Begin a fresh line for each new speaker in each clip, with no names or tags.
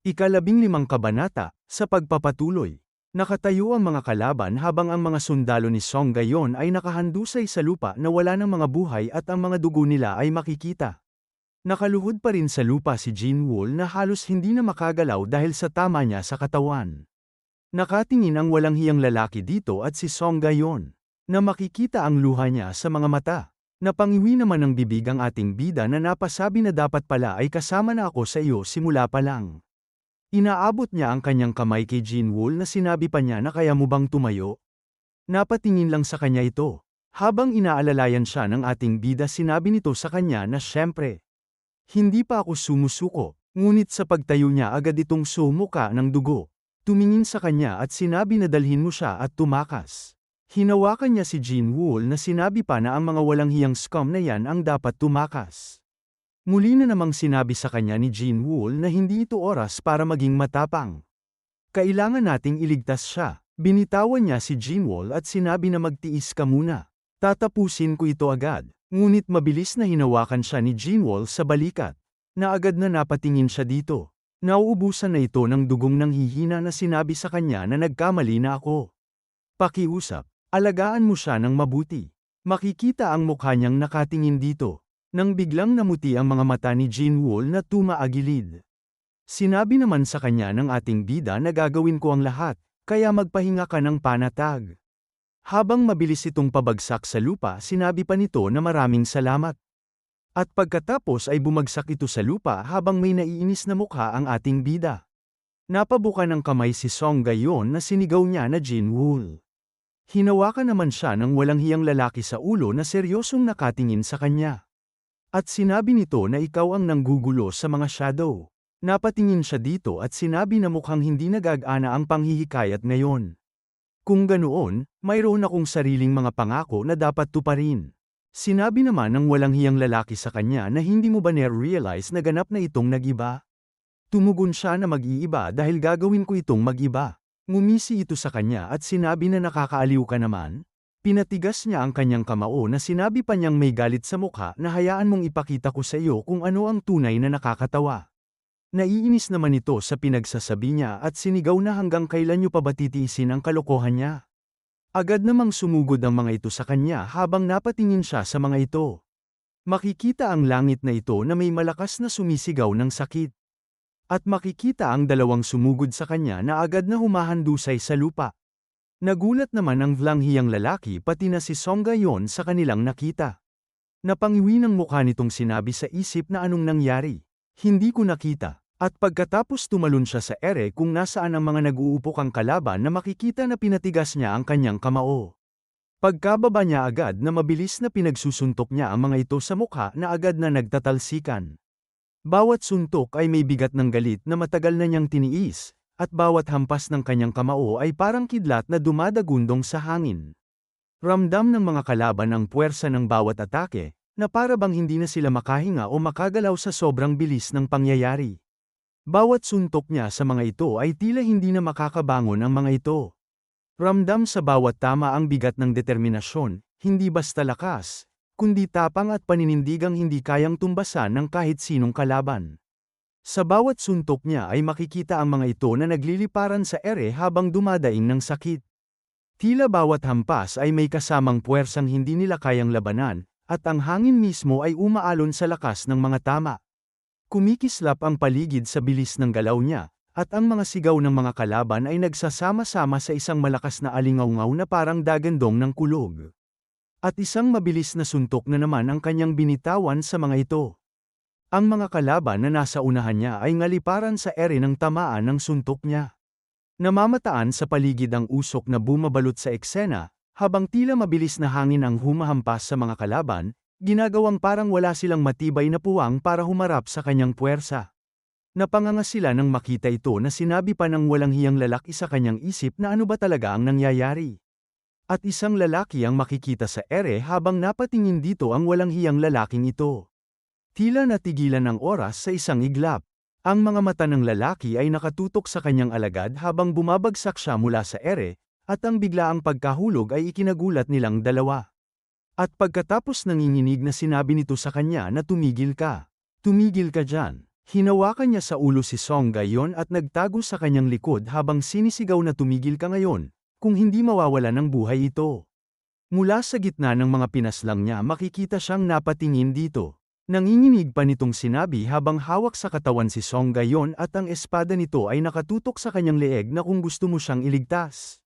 Ikalabing limang kabanata, sa pagpapatuloy. Nakatayo ang mga kalaban habang ang mga sundalo ni Song Gayon ay nakahandusay sa lupa na wala ng mga buhay at ang mga dugo nila ay makikita. Nakaluhod pa rin sa lupa si Jin Wool na halos hindi na makagalaw dahil sa tama niya sa katawan. Nakatingin ang walang hiyang lalaki dito at si Song Gayon, na makikita ang luha niya sa mga mata. Napangiwi naman ng bibig ang ating bida na napasabi na dapat pala ay kasama na ako sa iyo simula pa lang. Inaabot niya ang kanyang kamay kay Jin Wool na sinabi pa niya na kaya mo bang tumayo? Napatingin lang sa kanya ito. Habang inaalalayan siya ng ating bida sinabi nito sa kanya na syempre. Hindi pa ako sumusuko, ngunit sa pagtayo niya agad itong sumuka ng dugo. Tumingin sa kanya at sinabi na dalhin mo siya at tumakas. Hinawakan niya si Jin Wool na sinabi pa na ang mga walang hiyang scum na yan ang dapat tumakas. Muli na namang sinabi sa kanya ni Jean Wool na hindi ito oras para maging matapang. Kailangan nating iligtas siya. Binitawan niya si Jean Wool at sinabi na magtiis ka muna. Tatapusin ko ito agad. Ngunit mabilis na hinawakan siya ni Jean Wool sa balikat. Na agad na napatingin siya dito. Nauubusan na ito ng dugong ng hihina na sinabi sa kanya na nagkamali na ako. Pakiusap, alagaan mo siya ng mabuti. Makikita ang mukha niyang nakatingin dito. Nang biglang namuti ang mga mata ni Jean Wool na tumaagilid. Sinabi naman sa kanya ng ating bida na gagawin ko ang lahat, kaya magpahinga ka ng panatag. Habang mabilis itong pabagsak sa lupa sinabi pa nito na maraming salamat. At pagkatapos ay bumagsak ito sa lupa habang may naiinis na mukha ang ating bida. Napabuka ng kamay si Song Gayon na sinigaw niya na Jin Wool. Hinawakan naman siya ng walang hiyang lalaki sa ulo na seryosong nakatingin sa kanya. At sinabi nito na ikaw ang nanggugulo sa mga shadow. Napatingin siya dito at sinabi na mukhang hindi nagagana ang panghihikayat ngayon. Kung ganoon, mayroon akong sariling mga pangako na dapat tuparin. Sinabi naman ng walang hiyang lalaki sa kanya na hindi mo ba na-realize na ganap na itong nagiba? Tumugon siya na mag-iiba dahil gagawin ko itong mag-iba. Ngumisi ito sa kanya at sinabi na nakakaaliw ka naman, Pinatigas niya ang kanyang kamao na sinabi pa niyang may galit sa mukha na hayaan mong ipakita ko sa iyo kung ano ang tunay na nakakatawa. Naiinis naman ito sa pinagsasabi niya at sinigaw na hanggang kailan niyo pa ba titiisin ang kalokohan niya. Agad namang sumugod ang mga ito sa kanya habang napatingin siya sa mga ito. Makikita ang langit na ito na may malakas na sumisigaw ng sakit. At makikita ang dalawang sumugod sa kanya na agad na humahandusay sa lupa. Nagulat naman ang vlanghiyang lalaki pati na si Songga yon sa kanilang nakita. Napangiwi ng mukha nitong sinabi sa isip na anong nangyari. Hindi ko nakita. At pagkatapos tumalon siya sa ere kung nasaan ang mga nag-uupok ang kalaban na makikita na pinatigas niya ang kanyang kamao. Pagkababa niya agad na mabilis na pinagsusuntok niya ang mga ito sa mukha na agad na nagtatalsikan. Bawat suntok ay may bigat ng galit na matagal na niyang tiniis, at bawat hampas ng kanyang kamao ay parang kidlat na dumadagundong sa hangin. Ramdam ng mga kalaban ang puwersa ng bawat atake, na para bang hindi na sila makahinga o makagalaw sa sobrang bilis ng pangyayari. Bawat suntok niya sa mga ito ay tila hindi na makakabangon ang mga ito. Ramdam sa bawat tama ang bigat ng determinasyon, hindi basta lakas, kundi tapang at paninindigang hindi kayang tumbasan ng kahit sinong kalaban. Sa bawat suntok niya ay makikita ang mga ito na nagliliparan sa ere habang dumadaing ng sakit. Tila bawat hampas ay may kasamang puwersang hindi nila kayang labanan, at ang hangin mismo ay umaalon sa lakas ng mga tama. Kumikislap ang paligid sa bilis ng galaw niya, at ang mga sigaw ng mga kalaban ay nagsasama-sama sa isang malakas na alingawngaw na parang dagandong ng kulog. At isang mabilis na suntok na naman ang kanyang binitawan sa mga ito. Ang mga kalaban na nasa unahan niya ay ngaliparan sa ere ng tamaan ng suntok niya. Namamataan sa paligid ang usok na bumabalot sa eksena, habang tila mabilis na hangin ang humahampas sa mga kalaban, ginagawang parang wala silang matibay na puwang para humarap sa kanyang puwersa. Napanganga sila nang makita ito na sinabi pa ng walang hiyang lalaki sa kanyang isip na ano ba talaga ang nangyayari. At isang lalaki ang makikita sa ere habang napatingin dito ang walang hiyang lalaking ito. Tila natigilan ng oras sa isang iglap. Ang mga mata ng lalaki ay nakatutok sa kanyang alagad habang bumabagsak siya mula sa ere, at ang biglaang pagkahulog ay ikinagulat nilang dalawa. At pagkatapos nanginginig na sinabi nito sa kanya na tumigil ka. Tumigil ka dyan. Hinawakan niya sa ulo si Song gayon at nagtago sa kanyang likod habang sinisigaw na tumigil ka ngayon, kung hindi mawawala ng buhay ito. Mula sa gitna ng mga pinaslang niya makikita siyang napatingin dito. Nanginginig pa nitong sinabi habang hawak sa katawan si Song gayon at ang espada nito ay nakatutok sa kanyang leeg na kung gusto mo siyang iligtas.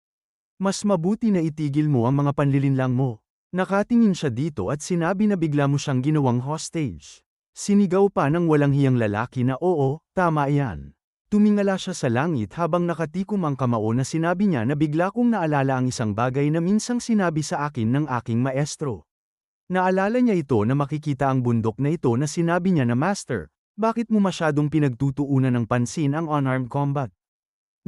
Mas mabuti na itigil mo ang mga panlilinlang mo. Nakatingin siya dito at sinabi na bigla mo siyang ginawang hostage. Sinigaw pa ng walang hiyang lalaki na oo, tama yan. Tumingala siya sa langit habang nakatikom ang kamao na sinabi niya na bigla kong naalala ang isang bagay na minsang sinabi sa akin ng aking maestro. Naalala niya ito na makikita ang bundok na ito na sinabi niya na Master, bakit mo masyadong pinagtutuunan ng pansin ang unarmed combat?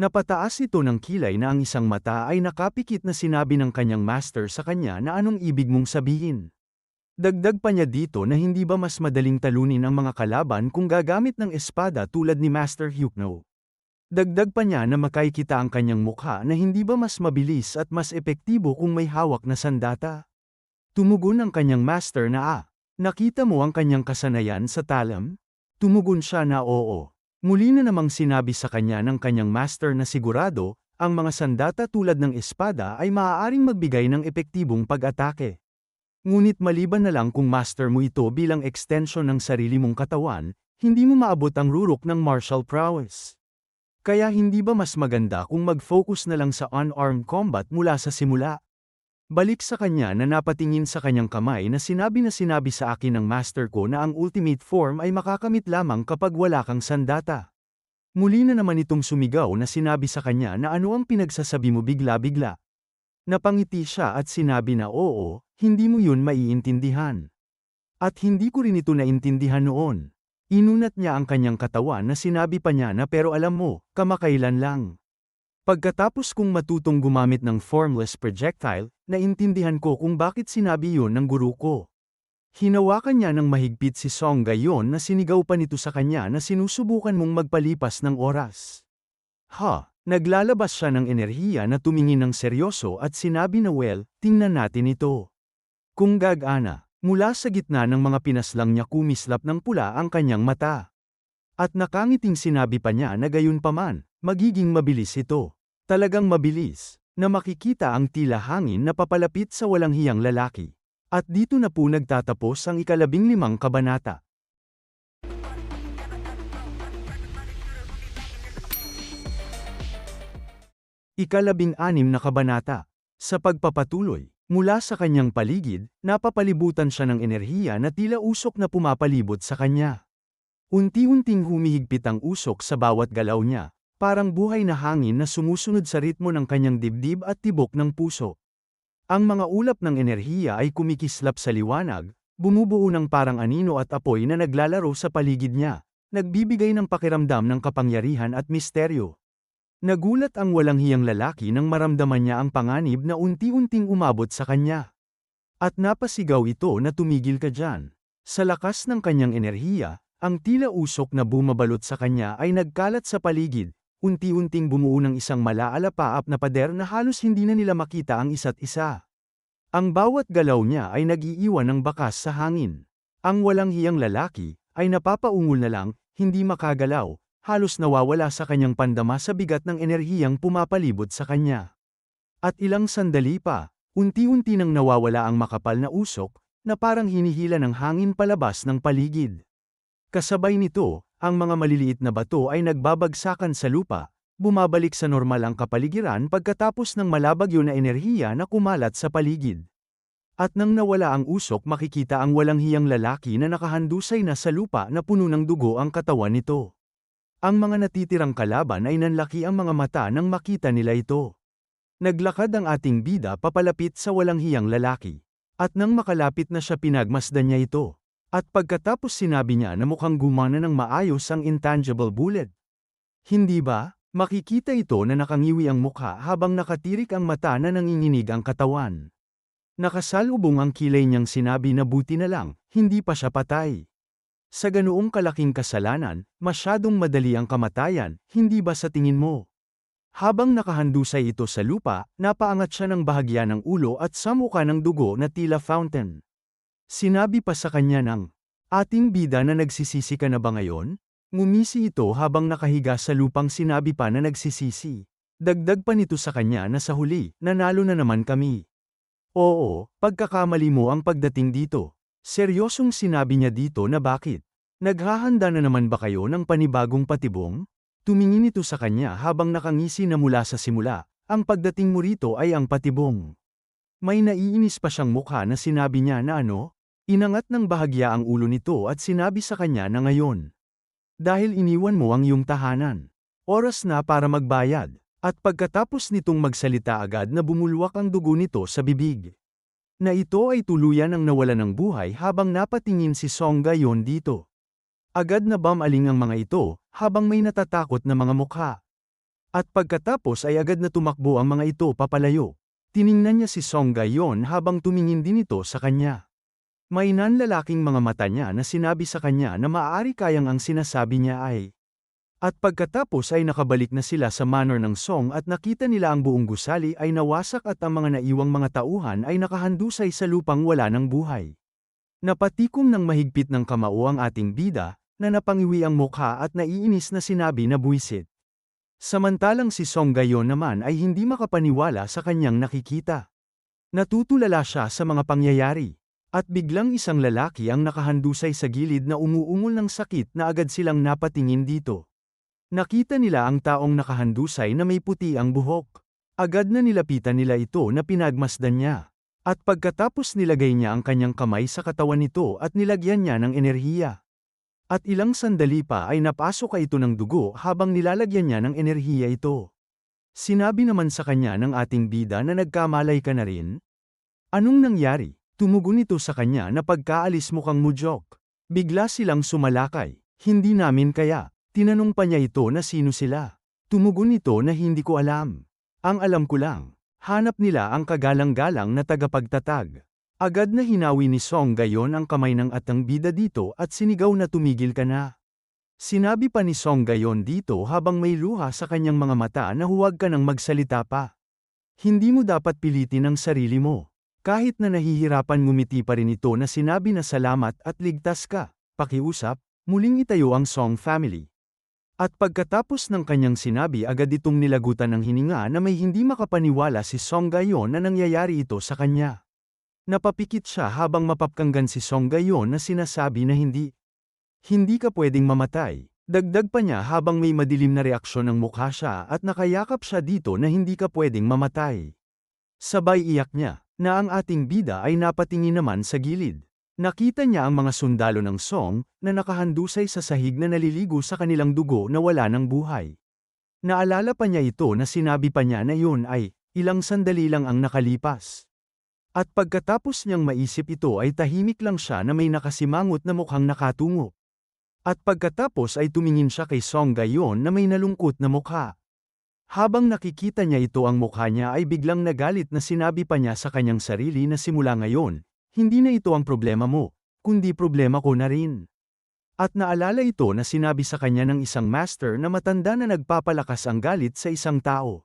Napataas ito ng kilay na ang isang mata ay nakapikit na sinabi ng kanyang master sa kanya na anong ibig mong sabihin. Dagdag pa niya dito na hindi ba mas madaling talunin ang mga kalaban kung gagamit ng espada tulad ni Master Hyukno. Dagdag pa niya na makikita ang kanyang mukha na hindi ba mas mabilis at mas epektibo kung may hawak na sandata. Tumugon ang kanyang master na ah, nakita mo ang kanyang kasanayan sa talam? Tumugon siya na oo. Muli na namang sinabi sa kanya ng kanyang master na sigurado, ang mga sandata tulad ng espada ay maaaring magbigay ng epektibong pag-atake. Ngunit maliban na lang kung master mo ito bilang extension ng sarili mong katawan, hindi mo maabot ang rurok ng martial prowess. Kaya hindi ba mas maganda kung mag-focus na lang sa unarmed combat mula sa simula? Balik sa kanya na napatingin sa kanyang kamay na sinabi na sinabi sa akin ng master ko na ang ultimate form ay makakamit lamang kapag wala kang sandata. Muli na naman itong sumigaw na sinabi sa kanya na ano ang pinagsasabi mo bigla-bigla. Napangiti siya at sinabi na oo, hindi mo yun maiintindihan. At hindi ko rin ito naintindihan noon. Inunat niya ang kanyang katawan na sinabi pa niya na pero alam mo, kamakailan lang. Pagkatapos kong matutong gumamit ng formless projectile, naintindihan ko kung bakit sinabi yun ng guru ko. Hinawakan niya ng mahigpit si Song gayon na sinigaw pa nito sa kanya na sinusubukan mong magpalipas ng oras. Ha, Naglalabas siya ng enerhiya na tumingin ng seryoso at sinabi na well, tingnan natin ito. Kung gagana, mula sa gitna ng mga pinaslang niya kumislap ng pula ang kanyang mata. At nakangiting sinabi pa niya na gayon paman, magiging mabilis ito. Talagang mabilis, na makikita ang tila hangin na papalapit sa walang hiyang lalaki. At dito na po nagtatapos ang ikalabing limang kabanata. Ikalabing-anim na kabanata. Sa pagpapatuloy, mula sa kanyang paligid, napapalibutan siya ng enerhiya na tila usok na pumapalibot sa kanya. Unti-unting humihigpit ang usok sa bawat galaw niya, parang buhay na hangin na sumusunod sa ritmo ng kanyang dibdib at tibok ng puso. Ang mga ulap ng enerhiya ay kumikislap sa liwanag, bumubuo ng parang anino at apoy na naglalaro sa paligid niya, nagbibigay ng pakiramdam ng kapangyarihan at misteryo. Nagulat ang walang hiyang lalaki nang maramdaman niya ang panganib na unti-unting umabot sa kanya. At napasigaw ito na tumigil ka dyan. Sa lakas ng kanyang enerhiya, ang tila usok na bumabalot sa kanya ay nagkalat sa paligid, unti-unting bumuo ng isang malaalapaap na pader na halos hindi na nila makita ang isa't isa. Ang bawat galaw niya ay nag-iiwan ng bakas sa hangin. Ang walang hiyang lalaki ay napapaungol na lang, hindi makagalaw, halos nawawala sa kanyang pandama sa bigat ng enerhiyang pumapalibot sa kanya. At ilang sandali pa, unti-unti nang nawawala ang makapal na usok, na parang hinihila ng hangin palabas ng paligid. Kasabay nito, ang mga maliliit na bato ay nagbabagsakan sa lupa, bumabalik sa normal ang kapaligiran pagkatapos ng malabagyo na enerhiya na kumalat sa paligid. At nang nawala ang usok makikita ang walang hiyang lalaki na nakahandusay na sa lupa na puno ng dugo ang katawan nito. Ang mga natitirang kalaban ay nanlaki ang mga mata nang makita nila ito. Naglakad ang ating bida papalapit sa walang hiyang lalaki. At nang makalapit na siya pinagmasdan niya ito. At pagkatapos sinabi niya na mukhang gumana ng maayos ang intangible bullet. Hindi ba? Makikita ito na nakangiwi ang mukha habang nakatirik ang mata na nanginginig ang katawan. Nakasalubong ang kilay niyang sinabi na buti na lang, hindi pa siya patay. Sa ganoong kalaking kasalanan, masyadong madali ang kamatayan, hindi ba sa tingin mo? Habang nakahandusay ito sa lupa, napaangat siya ng bahagya ng ulo at samuka ng dugo na tila fountain. Sinabi pa sa kanya ng, ating bida na nagsisisi ka na ba ngayon? Ngumisi ito habang nakahiga sa lupang sinabi pa na nagsisisi. Dagdag pa nito sa kanya na sa huli, nanalo na naman kami. Oo, pagkakamali mo ang pagdating dito. Seryosong sinabi niya dito na bakit. Naghahanda na naman ba kayo ng panibagong patibong? Tumingin ito sa kanya habang nakangisi na mula sa simula, ang pagdating mo rito ay ang patibong. May naiinis pa siyang mukha na sinabi niya na ano? Inangat ng bahagya ang ulo nito at sinabi sa kanya na ngayon. Dahil iniwan mo ang iyong tahanan. Oras na para magbayad. At pagkatapos nitong magsalita agad na bumulwak ang dugo nito sa bibig. Na ito ay tuluyan ang nawala ng buhay habang napatingin si Song Gayon dito. Agad na bamaling ang mga ito, habang may natatakot na mga mukha. At pagkatapos ay agad na tumakbo ang mga ito papalayo. Tiningnan niya si Song Gayon habang tumingin din ito sa kanya. May nanlalaking mga mata niya na sinabi sa kanya na maaari kayang ang sinasabi niya ay at pagkatapos ay nakabalik na sila sa manor ng Song at nakita nila ang buong gusali ay nawasak at ang mga naiwang mga tauhan ay nakahandusay sa lupang wala ng buhay. Napatikom ng mahigpit ng kamao ang ating bida, na napangiwi ang mukha at naiinis na sinabi na buwisit. Samantalang si Song Gayon naman ay hindi makapaniwala sa kanyang nakikita. Natutulala siya sa mga pangyayari. At biglang isang lalaki ang nakahandusay sa gilid na umuungol ng sakit na agad silang napatingin dito. Nakita nila ang taong nakahandusay na may puti ang buhok. Agad na nilapitan nila ito na pinagmasdan niya. At pagkatapos nilagay niya ang kanyang kamay sa katawan nito at nilagyan niya ng enerhiya. At ilang sandali pa ay napasok ka ito ng dugo habang nilalagyan niya ng enerhiya ito. Sinabi naman sa kanya ng ating bida na nagkamalay ka na rin. Anong nangyari? Tumugon ito sa kanya na pagkaalis mo kang mudyok. Bigla silang sumalakay. Hindi namin kaya. Tinanong pa niya ito na sino sila. Tumugon ito na hindi ko alam. Ang alam ko lang, hanap nila ang kagalang-galang na tagapagtatag. Agad na hinawi ni Song gayon ang kamay ng atang bida dito at sinigaw na tumigil ka na. Sinabi pa ni Song gayon dito habang may luha sa kanyang mga mata na huwag ka nang magsalita pa. Hindi mo dapat pilitin ang sarili mo. Kahit na nahihirapan ngumiti pa rin ito na sinabi na salamat at ligtas ka, pakiusap, muling itayo ang Song family. At pagkatapos ng kanyang sinabi agad itong nilagutan ng hininga na may hindi makapaniwala si Song Gayon na nangyayari ito sa kanya. Napapikit siya habang mapapkanggan si Song Gayon na sinasabi na hindi. Hindi ka pwedeng mamatay. Dagdag pa niya habang may madilim na reaksyon ng mukha siya at nakayakap siya dito na hindi ka pwedeng mamatay. Sabay iyak niya, na ang ating bida ay napatingin naman sa gilid. Nakita niya ang mga sundalo ng Song na nakahandusay sa sahig na naliligo sa kanilang dugo na wala ng buhay. Naalala pa niya ito na sinabi pa niya na yun ay, ilang sandali lang ang nakalipas. At pagkatapos niyang maisip ito ay tahimik lang siya na may nakasimangot na mukhang nakatungo. At pagkatapos ay tumingin siya kay Song gayon na may nalungkot na mukha. Habang nakikita niya ito ang mukha niya ay biglang nagalit na sinabi pa niya sa kanyang sarili na simula ngayon, hindi na ito ang problema mo, kundi problema ko na rin. At naalala ito na sinabi sa kanya ng isang master na matanda na nagpapalakas ang galit sa isang tao.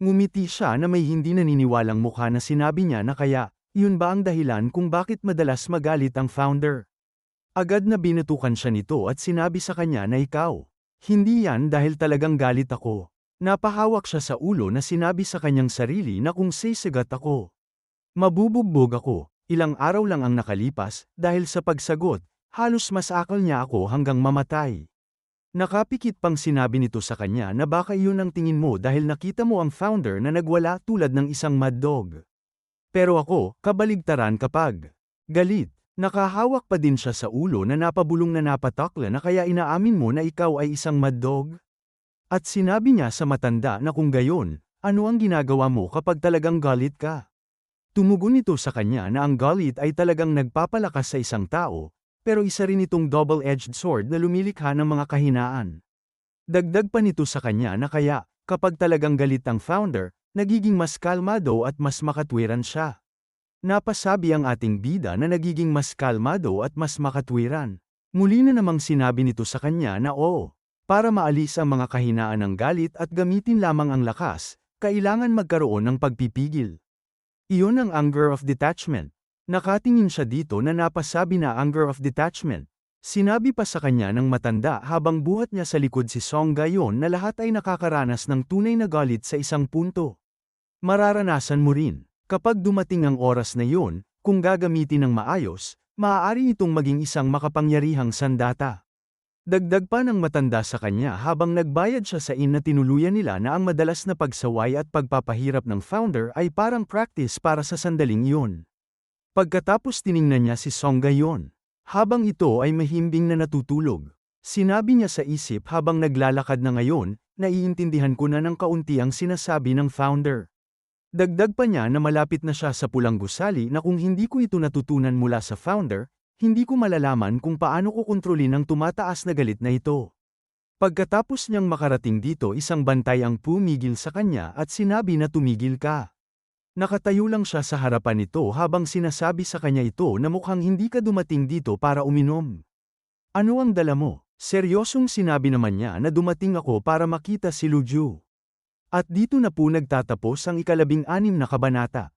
Ngumiti siya na may hindi naniniwalang mukha na sinabi niya na kaya, yun ba ang dahilan kung bakit madalas magalit ang founder? Agad na binatukan siya nito at sinabi sa kanya na ikaw. Hindi yan dahil talagang galit ako. Napahawak siya sa ulo na sinabi sa kanyang sarili na kung sisigat ako. Mabubugbog ako, Ilang araw lang ang nakalipas, dahil sa pagsagot, halos masakal niya ako hanggang mamatay. Nakapikit pang sinabi nito sa kanya na baka iyon ang tingin mo dahil nakita mo ang founder na nagwala tulad ng isang mad dog. Pero ako, kabaligtaran kapag galit, nakahawak pa din siya sa ulo na napabulong na napatakla na kaya inaamin mo na ikaw ay isang mad dog? At sinabi niya sa matanda na kung gayon, ano ang ginagawa mo kapag talagang galit ka? Tumugon ito sa kanya na ang galit ay talagang nagpapalakas sa isang tao, pero isa rin itong double-edged sword na lumilikha ng mga kahinaan. Dagdag pa nito sa kanya na kaya, kapag talagang galit ang founder, nagiging mas kalmado at mas makatwiran siya. Napasabi ang ating bida na nagiging mas kalmado at mas makatwiran. Muli na namang sinabi nito sa kanya na oo, para maalis ang mga kahinaan ng galit at gamitin lamang ang lakas, kailangan magkaroon ng pagpipigil. Iyon ang anger of detachment. Nakatingin siya dito na napasabi na anger of detachment. Sinabi pa sa kanya ng matanda habang buhat niya sa likod si Song Gayon na lahat ay nakakaranas ng tunay na galit sa isang punto. Mararanasan mo rin, kapag dumating ang oras na yun, kung gagamitin ng maayos, maaari itong maging isang makapangyarihang sandata. Dagdag pa ng matanda sa kanya habang nagbayad siya sa in na tinuluyan nila na ang madalas na pagsaway at pagpapahirap ng founder ay parang practice para sa sandaling iyon. Pagkatapos tiningnan niya si Song Gayon. Habang ito ay mahimbing na natutulog, sinabi niya sa isip habang naglalakad na ngayon, naiintindihan ko na ng kaunti ang sinasabi ng founder. Dagdag pa niya na malapit na siya sa pulang gusali na kung hindi ko ito natutunan mula sa founder, hindi ko malalaman kung paano ko kontrolin ang tumataas na galit na ito. Pagkatapos niyang makarating dito isang bantay ang pumigil sa kanya at sinabi na tumigil ka. Nakatayo lang siya sa harapan nito habang sinasabi sa kanya ito na mukhang hindi ka dumating dito para uminom. Ano ang dala mo? Seryosong sinabi naman niya na dumating ako para makita si Luju. At dito na po nagtatapos ang ikalabing anim na kabanata.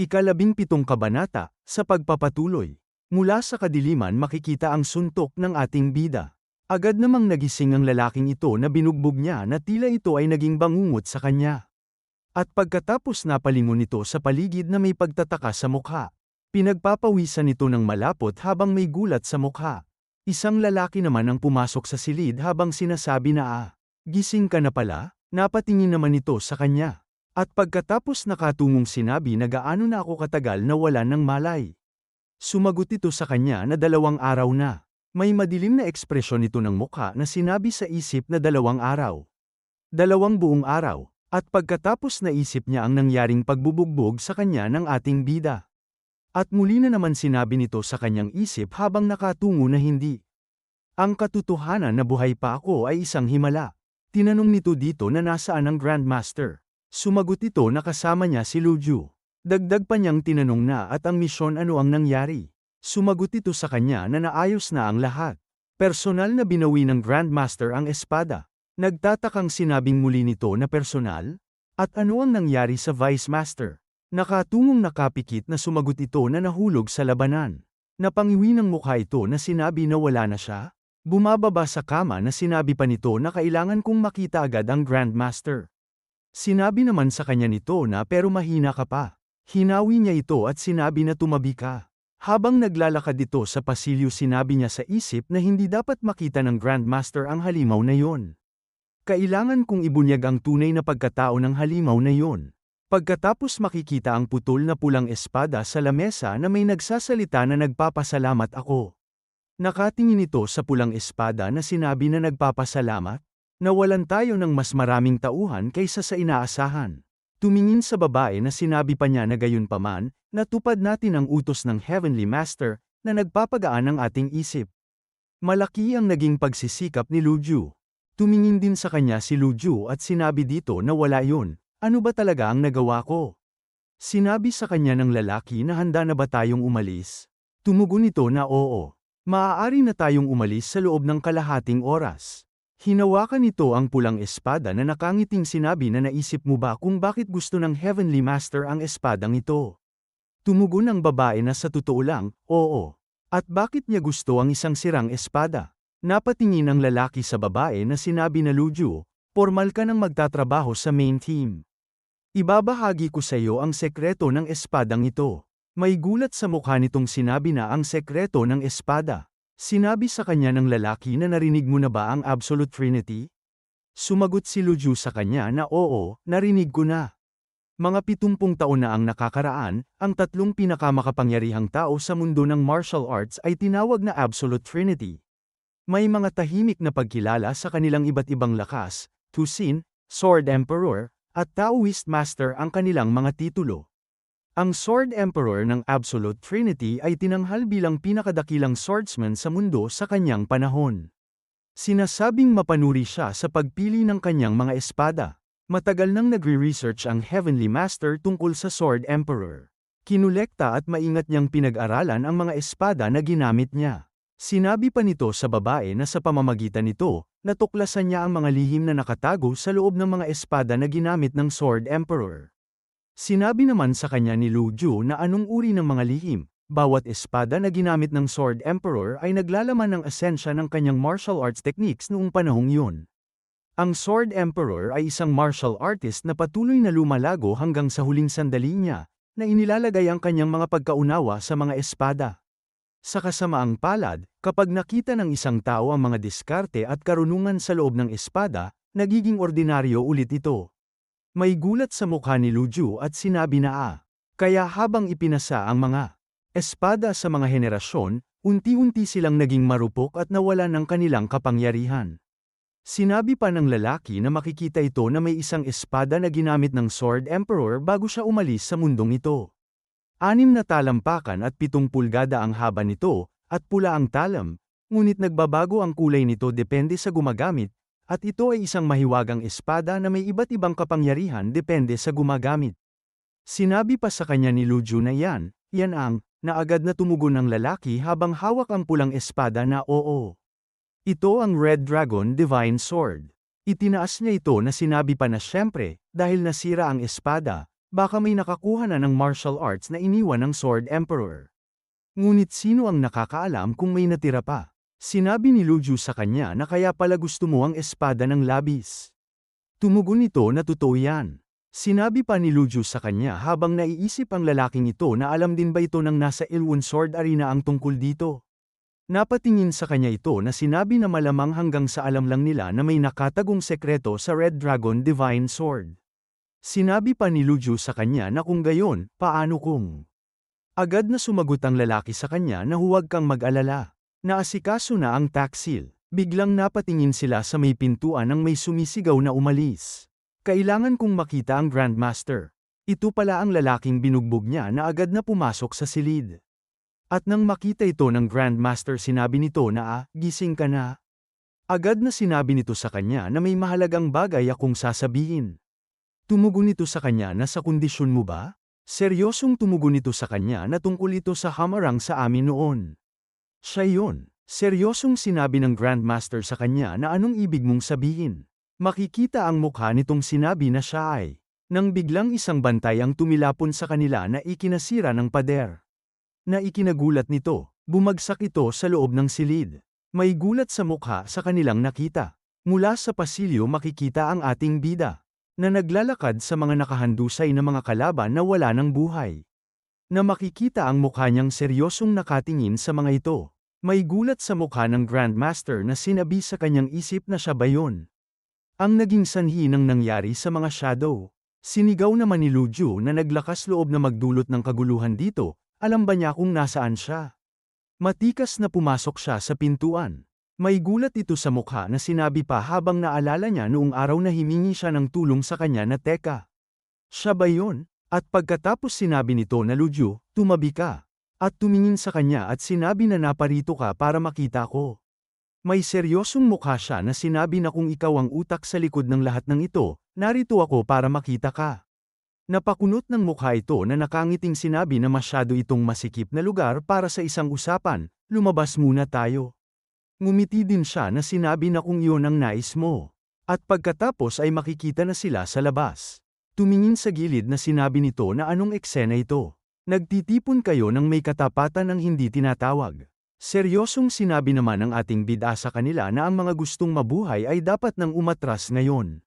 Ikalabing pitong kabanata, sa pagpapatuloy. Mula sa kadiliman makikita ang suntok ng ating bida. Agad namang nagising ang lalaking ito na binugbog niya na tila ito ay naging bangungot sa kanya. At pagkatapos napalingon nito sa paligid na may pagtataka sa mukha, pinagpapawisan nito ng malapot habang may gulat sa mukha. Isang lalaki naman ang pumasok sa silid habang sinasabi na ah, gising ka na pala, napatingin naman ito sa kanya. At pagkatapos nakatungong sinabi na gaano na ako katagal na wala ng malay. Sumagot ito sa kanya na dalawang araw na. May madilim na ekspresyon ito ng mukha na sinabi sa isip na dalawang araw. Dalawang buong araw, at pagkatapos naisip niya ang nangyaring pagbubugbog sa kanya ng ating bida. At muli na naman sinabi nito sa kanyang isip habang nakatungo na hindi. Ang katotohanan na buhay pa ako ay isang himala. Tinanong nito dito na nasaan ang Grandmaster. Sumagot ito na kasama niya si Luju. Dagdag pa niyang tinanong na at ang misyon ano ang nangyari. Sumagot ito sa kanya na naayos na ang lahat. Personal na binawi ng Grandmaster ang espada. Nagtatakang sinabing muli nito na personal? At ano ang nangyari sa Vice Master? Nakatungong nakapikit na sumagot ito na nahulog sa labanan. Napangiwi ng mukha ito na sinabi na wala na siya? Bumababa sa kama na sinabi pa nito na kailangan kong makita agad ang Grandmaster. Sinabi naman sa kanya nito na pero mahina ka pa. Hinawi niya ito at sinabi na tumabi ka. Habang naglalakad ito sa pasilyo sinabi niya sa isip na hindi dapat makita ng Grandmaster ang halimaw na yon. Kailangan kong ibunyag ang tunay na pagkatao ng halimaw na yon. Pagkatapos makikita ang putol na pulang espada sa lamesa na may nagsasalita na nagpapasalamat ako. Nakatingin ito sa pulang espada na sinabi na nagpapasalamat, nawalan tayo ng mas maraming tauhan kaysa sa inaasahan. Tumingin sa babae na sinabi pa niya na gayon paman, natupad natin ang utos ng Heavenly Master, na nagpapagaan ng ating isip. Malaki ang naging pagsisikap ni Luju. Tumingin din sa kanya si Luju at sinabi dito na wala yun, ano ba talaga ang nagawa ko? Sinabi sa kanya ng lalaki na handa na ba tayong umalis? Tumugon ito na oo. Maaari na tayong umalis sa loob ng kalahating oras. Hinawakan nito ang pulang espada na nakangiting sinabi na naisip mo ba kung bakit gusto ng Heavenly Master ang espadang ito? Tumugon ang babae na sa totoo lang, oo. At bakit niya gusto ang isang sirang espada? Napatingin ang lalaki sa babae na sinabi na Luju, formal ka nang magtatrabaho sa main team. Ibabahagi ko sa iyo ang sekreto ng espadang ito. May gulat sa mukha nitong sinabi na ang sekreto ng espada. Sinabi sa kanya ng lalaki na narinig mo na ba ang Absolute Trinity? Sumagot si Luju sa kanya na oo, narinig ko na. Mga pitumpung taon na ang nakakaraan, ang tatlong pinakamakapangyarihang tao sa mundo ng martial arts ay tinawag na Absolute Trinity. May mga tahimik na pagkilala sa kanilang iba't ibang lakas, Tusin, Sword Emperor, at Taoist Master ang kanilang mga titulo. Ang Sword Emperor ng Absolute Trinity ay tinanghal bilang pinakadakilang swordsman sa mundo sa kanyang panahon. Sinasabing mapanuri siya sa pagpili ng kanyang mga espada. Matagal nang nagre-research ang Heavenly Master tungkol sa Sword Emperor. Kinulekta at maingat niyang pinag-aralan ang mga espada na ginamit niya. Sinabi pa nito sa babae na sa pamamagitan nito, natuklasan niya ang mga lihim na nakatago sa loob ng mga espada na ginamit ng Sword Emperor. Sinabi naman sa kanya ni Lu Ju na anong uri ng mga lihim, bawat espada na ginamit ng Sword Emperor ay naglalaman ng esensya ng kanyang martial arts techniques noong panahong yun. Ang Sword Emperor ay isang martial artist na patuloy na lumalago hanggang sa huling sandali niya, na inilalagay ang kanyang mga pagkaunawa sa mga espada. Sa kasamaang palad, kapag nakita ng isang tao ang mga diskarte at karunungan sa loob ng espada, nagiging ordinaryo ulit ito. May gulat sa mukha ni Luju at sinabi na ah. Kaya habang ipinasa ang mga espada sa mga henerasyon, unti-unti silang naging marupok at nawala ng kanilang kapangyarihan. Sinabi pa ng lalaki na makikita ito na may isang espada na ginamit ng Sword Emperor bago siya umalis sa mundong ito. Anim na talampakan at pitong pulgada ang haba nito, at pula ang talam, ngunit nagbabago ang kulay nito depende sa gumagamit, at ito ay isang mahiwagang espada na may iba't ibang kapangyarihan depende sa gumagamit. Sinabi pa sa kanya ni Luju na yan, yan ang, na agad na tumugon ng lalaki habang hawak ang pulang espada na oo. Ito ang Red Dragon Divine Sword. Itinaas niya ito na sinabi pa na syempre, dahil nasira ang espada, baka may nakakuha na ng martial arts na iniwan ng Sword Emperor. Ngunit sino ang nakakaalam kung may natira pa? Sinabi ni Luju sa kanya na kaya pala gusto mo ang espada ng labis. Tumugon ito na totoo yan. Sinabi pa ni Luju sa kanya habang naiisip ang lalaking ito na alam din ba ito ng nasa Ilwon Sword Arena ang tungkol dito. Napatingin sa kanya ito na sinabi na malamang hanggang sa alam lang nila na may nakatagong sekreto sa Red Dragon Divine Sword. Sinabi pa ni Luju sa kanya na kung gayon, paano kung? Agad na sumagot ang lalaki sa kanya na huwag kang mag-alala. Naasikaso na ang taksil. Biglang napatingin sila sa may pintuan ng may sumisigaw na umalis. Kailangan kong makita ang Grandmaster. Ito pala ang lalaking binugbog niya na agad na pumasok sa silid. At nang makita ito ng Grandmaster sinabi nito na ah, gising ka na. Agad na sinabi nito sa kanya na may mahalagang bagay akong sasabihin. Tumugon ito sa kanya na sa kondisyon mo ba? Seryosong tumugon ito sa kanya na tungkol ito sa hamarang sa amin noon. Siya yun. Seryosong sinabi ng Grandmaster sa kanya na anong ibig mong sabihin. Makikita ang mukha nitong sinabi na siya ay. Nang biglang isang bantay ang tumilapon sa kanila na ikinasira ng pader na ikinagulat nito, bumagsak ito sa loob ng silid. May gulat sa mukha sa kanilang nakita. Mula sa pasilyo makikita ang ating bida, na naglalakad sa mga nakahandusay na mga kalaban na wala ng buhay. Na makikita ang mukha niyang seryosong nakatingin sa mga ito. May gulat sa mukha ng Grandmaster na sinabi sa kanyang isip na siya ba yun. Ang naging sanhi ng nangyari sa mga shadow. Sinigaw naman ni Luju na naglakas loob na magdulot ng kaguluhan dito, alam ba niya kung nasaan siya? Matikas na pumasok siya sa pintuan. May gulat ito sa mukha na sinabi pa habang naalala niya noong araw na himingi siya ng tulong sa kanya na teka. Siya ba yun? At pagkatapos sinabi nito na Luju, tumabi ka. At tumingin sa kanya at sinabi na naparito ka para makita ko. May seryosong mukha siya na sinabi na kung ikaw ang utak sa likod ng lahat ng ito, narito ako para makita ka. Napakunot ng mukha ito na nakangiting sinabi na masyado itong masikip na lugar para sa isang usapan, lumabas muna tayo. Ngumiti din siya na sinabi na kung iyon ang nais mo. At pagkatapos ay makikita na sila sa labas. Tumingin sa gilid na sinabi nito na anong eksena ito. Nagtitipon kayo ng may katapatan ng hindi tinatawag. Seryosong sinabi naman ng ating bida sa kanila na ang mga gustong mabuhay ay dapat nang umatras ngayon.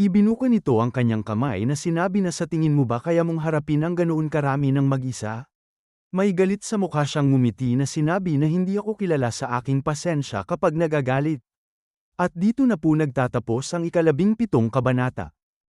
Ibinuka nito ang kanyang kamay na sinabi na sa tingin mo ba kaya mong harapin ang ganoon karami ng mag-isa? May galit sa mukha siyang ngumiti na sinabi na hindi ako kilala sa aking pasensya kapag nagagalit. At dito na po nagtatapos ang ikalabing pitong kabanata.